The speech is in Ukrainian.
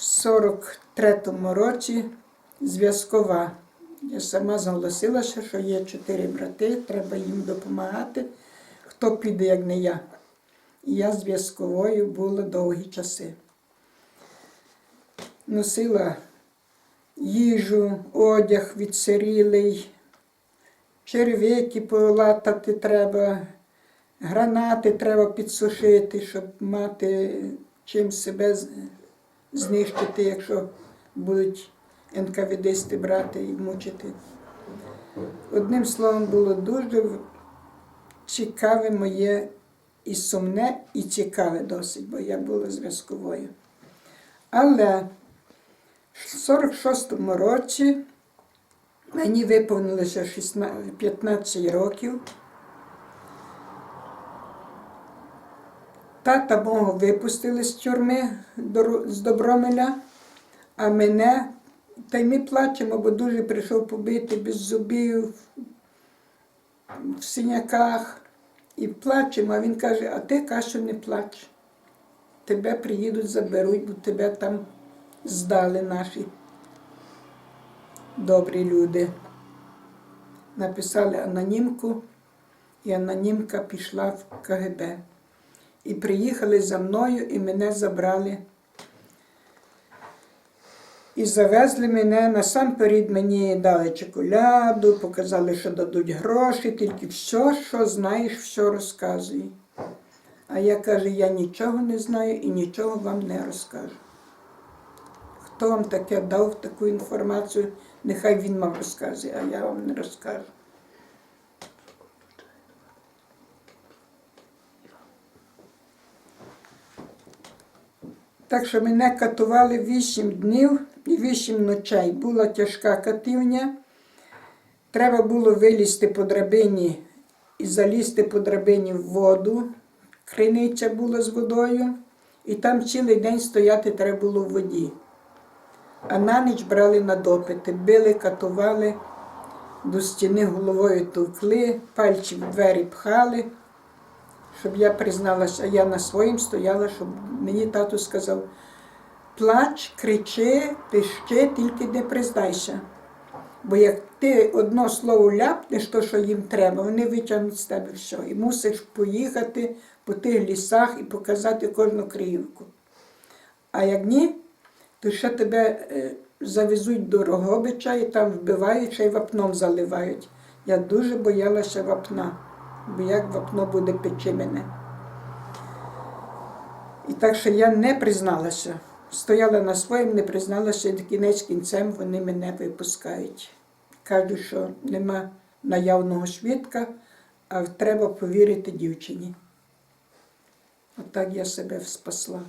в 43-му році зв'язкова. Я сама зголосилася, що є чотири брати, треба їм допомагати. Хто піде, як не я. Я зв'язковою була довгі часи. Носила їжу, одяг відсирілий, черв'яки полатати треба, гранати треба підсушити, щоб мати чим себе знищити, якщо будуть НКВДсти брати і мучити. Одним словом, було дуже цікаве моє і сумне, і цікаве досить, бо я була зв'язковою. Але в 46-му році мені виповнилося 16 15 років. Тата мого випустили з тюрми з Добромеля, а мене, та й ми плачемо, бо дуже прийшов побити без зубів, в синяках. І плачемо, а він каже, а ти каже, не плач. Тебе приїдуть, заберуть, бо тебе там здали наші добрі люди. Написали анонімку, і анонімка пішла в КГБ. І приїхали за мною, і мене забрали. І завезли мене насамперед мені дали чоколяду, показали, що дадуть гроші, тільки все, що знаєш, все розказуй. А я кажу, я нічого не знаю і нічого вам не розкажу. Хто вам таке дав таку інформацію, нехай він вам розказує, а я вам не розкажу. Так що мене катували вісім днів і вісім ночей. Була тяжка катівня. Треба було вилізти по драбині і залізти по драбині в воду. Криниця була з водою, і там цілий день стояти треба було в воді. А на ніч брали на допити, били, катували, до стіни головою товкли, пальці в двері пхали, щоб я призналася, я на своїм стояла, щоб мені тато сказав, плач, кричи, пищи, тільки не признайся. Бо як ти одно слово ляпнеш, то, що їм треба, вони витягнуть з тебе все. І мусиш поїхати по тих лісах і показати кожну криївку. А як ні, то ще тебе е, завезуть до Рогобича і там вбивають, ще й вапном заливають. Я дуже боялася вапна, бо як вапно буде печи мене. І так що я не призналася. Стояла на своєму, не призналася, і кінець кінцем вони мене випускають. Кажуть, що нема наявного свідка, а треба повірити дівчині. Отак я себе спасла.